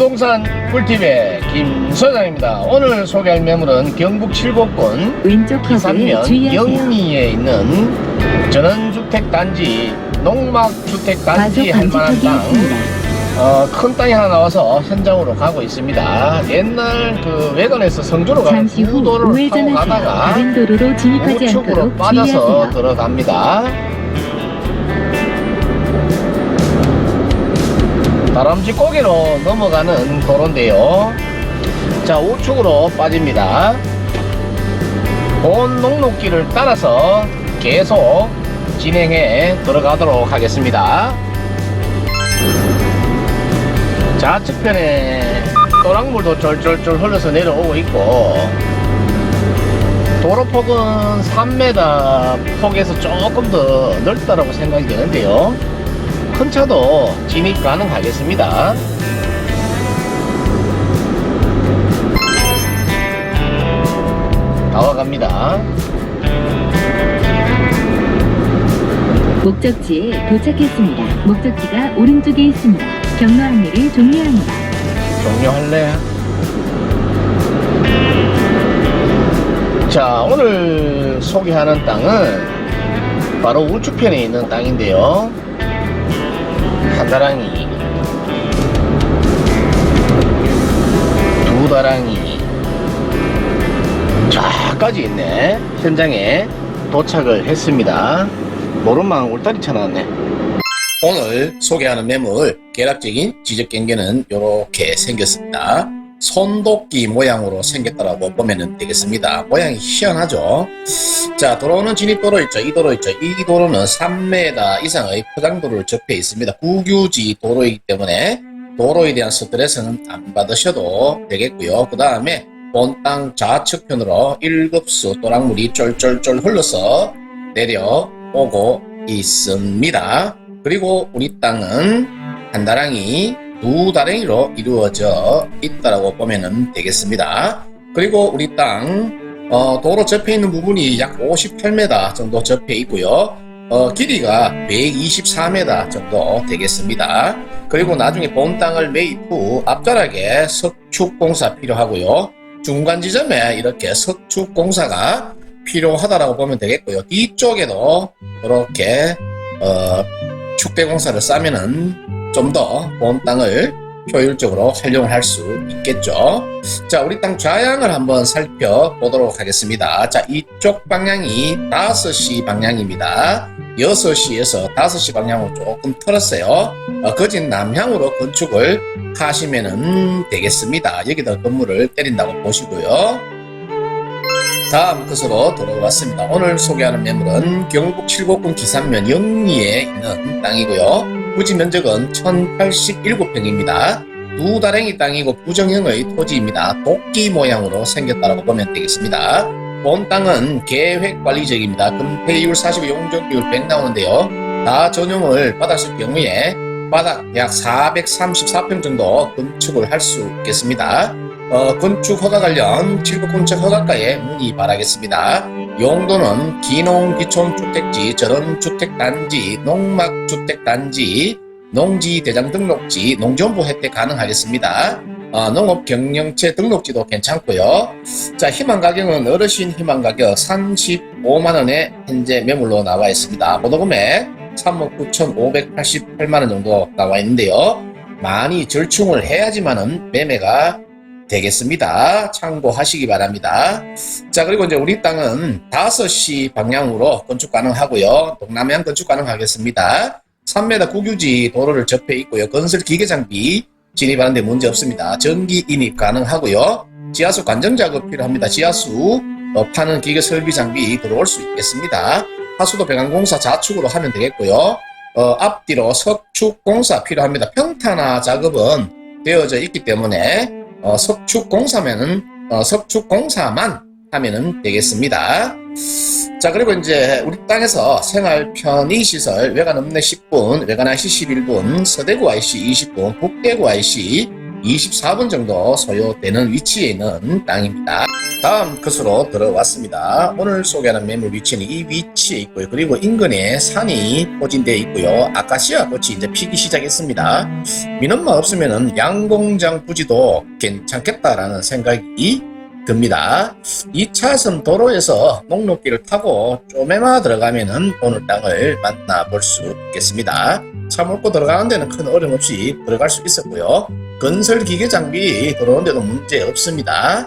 부동산 꿀팁의 김 소장입니다. 오늘 소개할 매물은 경북 칠곡군 왼쪽 기산면. 영리에 있는 전원주택 단지 농막주택 단지 과속 할 만한 땅. 어, 큰 땅이 하나 나와서 현장으로 가고 있습니다. 옛날 그 외관에서 성주로 가는 구도를 타고. 가다가 우측으로 빠져서. 들어갑니다. 다람쥐 고개로 넘어가는 도로인데요. 자, 우측으로 빠집니다. 본 녹록길을 따라서 계속 진행해 들어가도록 하겠습니다. 좌측편에 또랑물도 쫄쫄쫄 흘러서 내려오고 있고 도로폭은 3m 폭에서 조금 더 넓다라고 생각이 되는데요. 큰 차도 진입 가능하겠습니다. 나와갑니다. 목적지에 도착했습니다. 목적지가 오른쪽에 있습니다. 경로 안내를 종료합니다. 종료할래? 자, 오늘 소개하는 땅은 바로 우측편에 있는 땅인데요. 한다랑이, 두 다랑이, 저까지 있네. 현장에 도착을 했습니다. 모른망 울타리 쳐 놨네. 오늘 소개하는 매물 계략적인 지적 경계는 이렇게 생겼습니다. 손도끼 모양으로 생겼다라고 보면 되겠습니다. 모양이 희한하죠. 자 도로는 진입도로 있죠. 이 도로 있죠. 이 도로는 3m 이상의 포장도로를 접해 있습니다. 국유지 도로이기 때문에 도로에 대한 스트레스는 안 받으셔도 되겠고요. 그 다음에 본땅 좌측편으로 1급수 또랑물이 쫄쫄쫄 흘러서 내려오고 있습니다. 그리고 우리 땅은 한 다랑이 두 다랭이로 이루어져 있다라고 보면 되겠습니다. 그리고 우리 땅 어, 도로 접해 있는 부분이 약 58m 정도 접해 있고요. 어, 길이가 124m 정도 되겠습니다. 그리고 나중에 본 땅을 매입 후 앞자락에 석축 공사 필요하고요. 중간 지점에 이렇게 석축 공사가 필요하다라고 보면 되겠고요. 뒤쪽에도 이렇게 어, 축대 공사를 싸면은 좀 더 본 땅을 효율적으로 활용을 할 수 있겠죠. 자, 우리 땅 좌향을 한번 살펴보도록 하겠습니다. 자, 이쪽 방향이 5시 방향입니다. 6시에서 5시 방향으로 조금 틀었어요. 어, 거진 남향으로 건축을 하시면 되겠습니다. 여기다 건물을 때린다고 보시고요. 다음 것으로 돌아왔습니다. 오늘 소개하는 매물은 경북 칠곡군 기산면 영리에 있는 땅이고요. 부지 면적은 1087평입니다. 두 다랭이 땅이고 부정형의 토지입니다. 도끼 모양으로 생겼다고 보면 되겠습니다. 본 땅은 계획관리적입니다. 금폐율 40, 용적률 100 나오는데요. 다 전용을 받았을 경우에 바닥 약 434평 정도 건축을 할 수 있겠습니다. 어, 건축 허가 관련 칠곡 건축 허가과에 문의 바라겠습니다. 용도는 기농 기촌 주택지, 전원 주택 단지, 농막 주택 단지, 농지 대장 등록지, 농지원부 혜택 가능하겠습니다. 어, 농업 경영체 등록지도 괜찮고요. 자, 희망 가격은 어르신 희망 가격 35만 원에 현재 매물로 나와 있습니다. 보도 금액 3억 9,588만 원 정도 나와 있는데요. 많이 절충을 해야지만은 매매가 되겠습니다. 참고하시기 바랍니다. 자, 그리고 이제 우리 땅은 5시 방향으로 건축 가능하고요. 동남향 건축 가능하겠습니다. 3m 국유지 도로를 접해 있고요. 건설 기계 장비 진입하는데 문제 없습니다. 전기 인입 가능하고요. 지하수 관정 작업 필요합니다. 지하수 어, 파는 기계 설비 장비 들어올 수 있겠습니다. 하수도 배관공사 좌측으로 하면 되겠고요. 어, 앞뒤로 석축 공사 필요합니다. 평탄화 작업은 되어져 있기 때문에 어, 석축 공사면은 어, 석축 공사만 하면은 되겠습니다. 자 그리고 이제 우리 땅에서 생활 편의 시설 외관 읍내 10분, 외관 IC 11분, 서대구 IC 20분, 북대구 IC 24분 정도 소요되는 위치에 있는 땅입니다. 다음 컷으로 들어왔습니다. 오늘 소개하는 매물 위치는 이 위치에 있고요. 그리고 인근에 산이 포진되어 있고요. 아카시아 꽃이 이제 피기 시작했습니다. 민원만 없으면은 양공장 부지도 괜찮겠다라는 생각이 듭니다. 2차선 도로에서 녹록길을 타고 쪼매마 들어가면은 오늘 땅을 만나볼 수 있겠습니다. 차 몰고 들어가는 데는 큰 어려움 없이 들어갈 수 있었고요. 건설 기계 장비 들어오는 데도 문제 없습니다.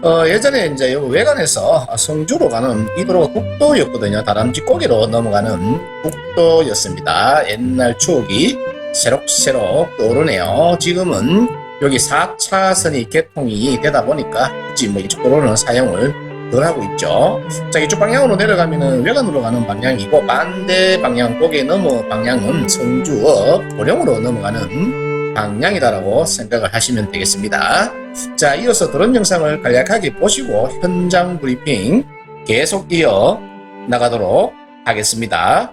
어, 예전에 이제 요 외관에서 성주로 가는 이 도로가 국도였거든요. 다람쥐 고개로 넘어가는 국도였습니다. 옛날 추억이 새록새록 떠오르네요. 지금은 여기 4차선이 개통이 되다 보니까 굳이 뭐 이쪽 도로는 사용을 덜 하고 있죠. 자, 이쪽 방향으로 내려가면은 외관으로 가는 방향이고 반대 방향 고개 넘어 방향은 성주업 고령으로 넘어가는 방향이다라고 생각을 하시면 되겠습니다. 자, 이어서 드론 영상을 간략하게 보시고 현장 브리핑 계속 이어 나가도록 하겠습니다.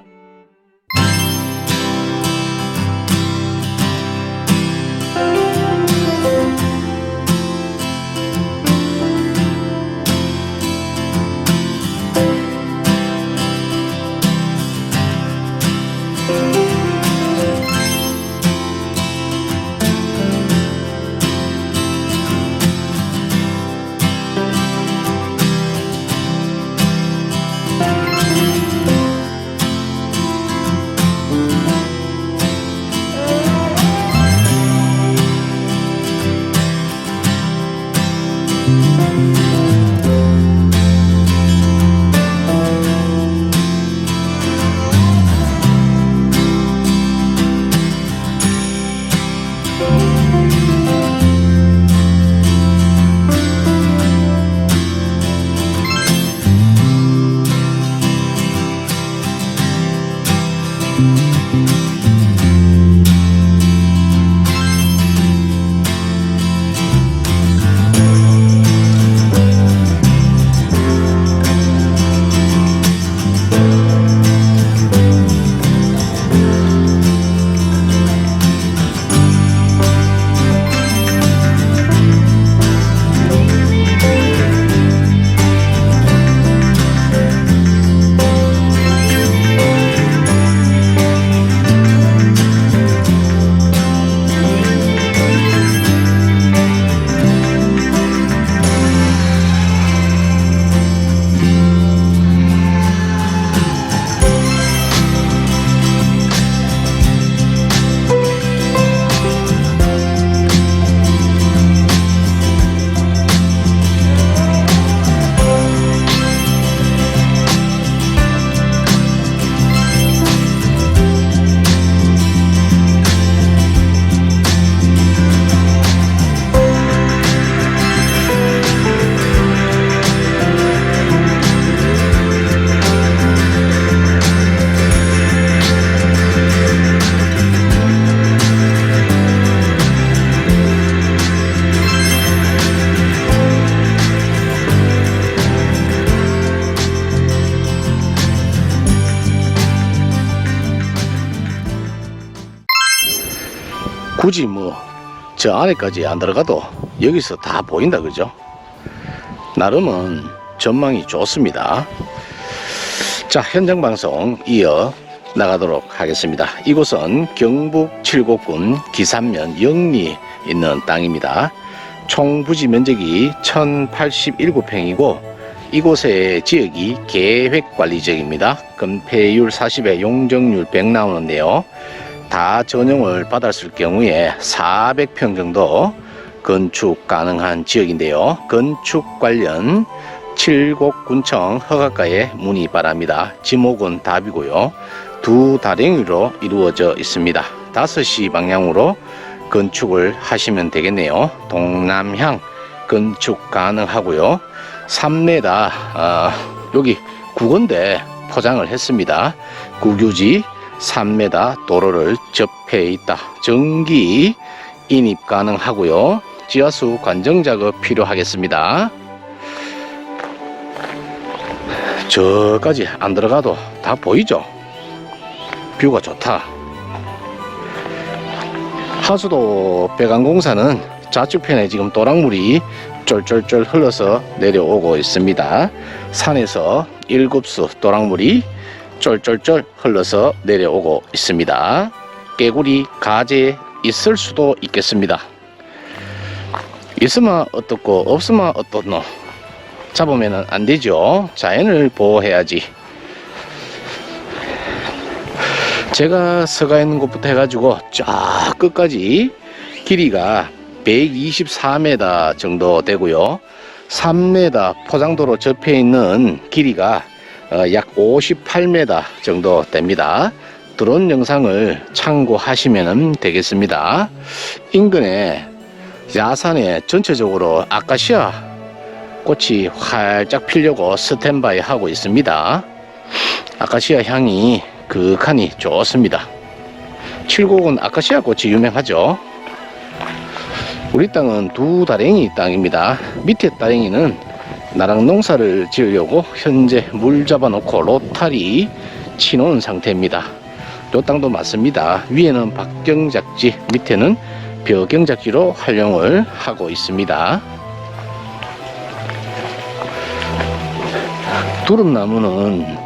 굳이 뭐 저 안에까지 안 들어가도 여기서 다 보인다 그죠? 나름은 전망이 좋습니다. 자 현장 방송 이어 나가도록 하겠습니다. 이곳은 경북 칠곡군 기산면 영리 있는 땅입니다. 총 부지 면적이 1087평이고 이곳의 지역이 계획관리지역입니다. 건폐율 40에 용적률 100 나오는데요. 다 전용을 받았을 경우에 400평 정도 건축 가능한 지역인데요. 건축 관련 칠곡군청 허가과에 문의 바랍니다. 지목은 답이고요. 두 다랭이로 이루어져 있습니다. 5시 방향으로 건축을 하시면 되겠네요. 동남향 건축 가능하고요. 3m 어, 여기 국원대 포장을 했습니다. 국유지 3m 도로를 접해 있다. 전기 인입 가능하고요. 지하수 관정 작업 필요하겠습니다. 저까지 안 들어가도 다 보이죠? 뷰가 좋다. 하수도 배관공사는 좌측편에 지금 도랑물이 쫄쫄쫄 흘러서 내려오고 있습니다. 산에서 일급수 도랑물이 쫄쫄쫄 흘러서 내려오고 있습니다. 깨구리, 가재 있을 수도 있겠습니다. 있으면 어떻고 없으면 어떻노 잡으면 안 되죠. 자연을 보호해야지. 제가 서가 있는 곳부터 해가지고 쫙 끝까지 길이가 124m 정도 되고요. 3m 포장도로 접해 있는 길이가 어, 약 58m 정도 됩니다. 드론 영상을 참고하시면 되겠습니다. 인근에 야산에 전체적으로 아카시아 꽃이 활짝 피려고 스탠바이 하고 있습니다. 아카시아 향이 그윽하니 좋습니다. 칠곡은 아카시아 꽃이 유명하죠. 우리 땅은 두 다랭이 땅입니다. 밑에 다랭이는 나랑 농사를 지으려고 현재 물 잡아놓고 로타리 치놓은 상태입니다. 요 땅도 맞습니다. 위에는 박경작지, 밑에는 벼경작지로 활용을 하고 있습니다. 두릅나무는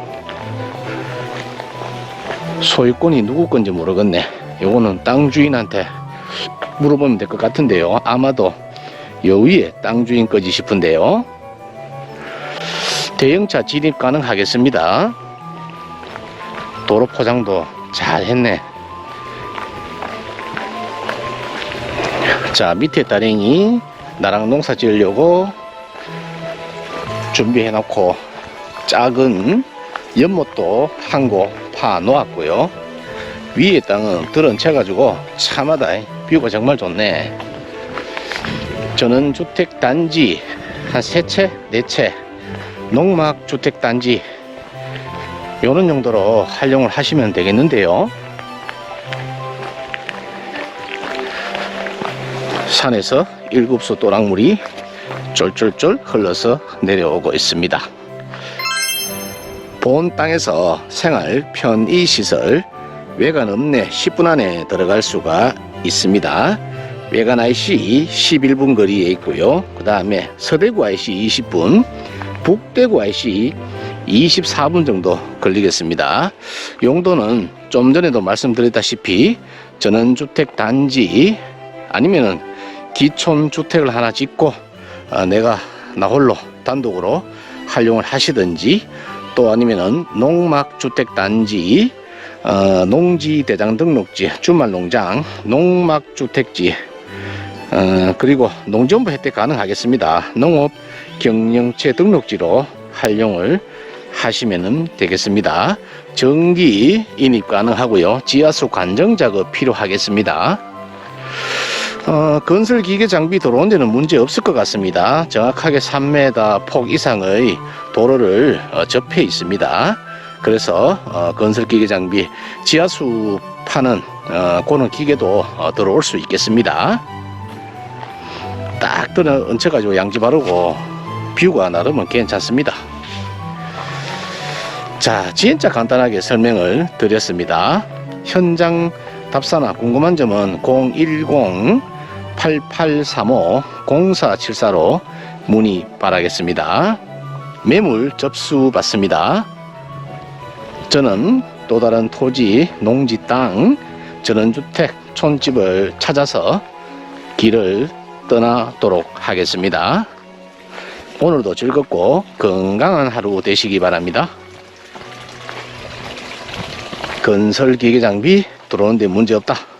소유권이 누구 건지 모르겠네. 요거는 땅 주인한테 물어보면 될 것 같은데요. 아마도 요 위에 땅 주인 거지 싶은데요. 대형차 진입 가능하겠습니다. 도로 포장도 잘 했네. 자, 밑에 따랭이 나랑 농사 지으려고 준비해 놓고 작은 연못도 한 곳 파 놓았고요. 위에 땅은 들은 채 가지고 참하다. 뷰가 정말 좋네. 저는 주택 단지 한 세 채, 네 채, 농막 주택 단지 이런 용도로 활용을 하시면 되겠는데요. 산에서 일급수 또랑물이 쫄쫄쫄 흘러서 내려오고 있습니다. 본 땅에서 생활 편의 시설 외관 읍내 10분 안에 들어갈 수가 있습니다. 외관 IC 11분 거리에 있고요. 그 다음에 서대구 IC 20분, 북대구 IC 24분 정도 걸리겠습니다. 용도는 좀 전에도 말씀드렸다시피 전원주택 단지 아니면은 기촌 주택을 하나 짓고 어, 내가 나 홀로 단독으로 활용을 하시든지 또 아니면은 농막 주택 단지 어, 농지 대장 등록지 주말 농장 농막 주택지 어, 그리고 농지원부 혜택 가능하겠습니다. 농업 경영체 등록지로 활용을 하시면 되겠습니다. 전기 인입 가능하고요. 지하수 관정 작업 필요하겠습니다. 어, 건설 기계 장비 들어온 데는 문제 없을 것 같습니다. 정확하게 3m 폭 이상의 도로를 어, 접해 있습니다. 그래서 어, 건설 기계 장비 지하수 파는 어, 그런 기계도 어, 들어올 수 있겠습니다. 딱 들어 얹혀가지고 양지 바르고 뷰가 나름은 괜찮습니다. 자, 진짜 간단하게 설명을 드렸습니다. 현장 답사나 궁금한 점은 010-8835-0474로 문의 바라겠습니다. 매물 접수 받습니다. 저는 또 다른 토지, 농지 땅, 전원주택, 촌집을 찾아서 길을 떠나도록 하겠습니다. 오늘도 즐겁고 건강한 하루 되시기 바랍니다. 건설 기계 장비 들어오는데 문제 없다.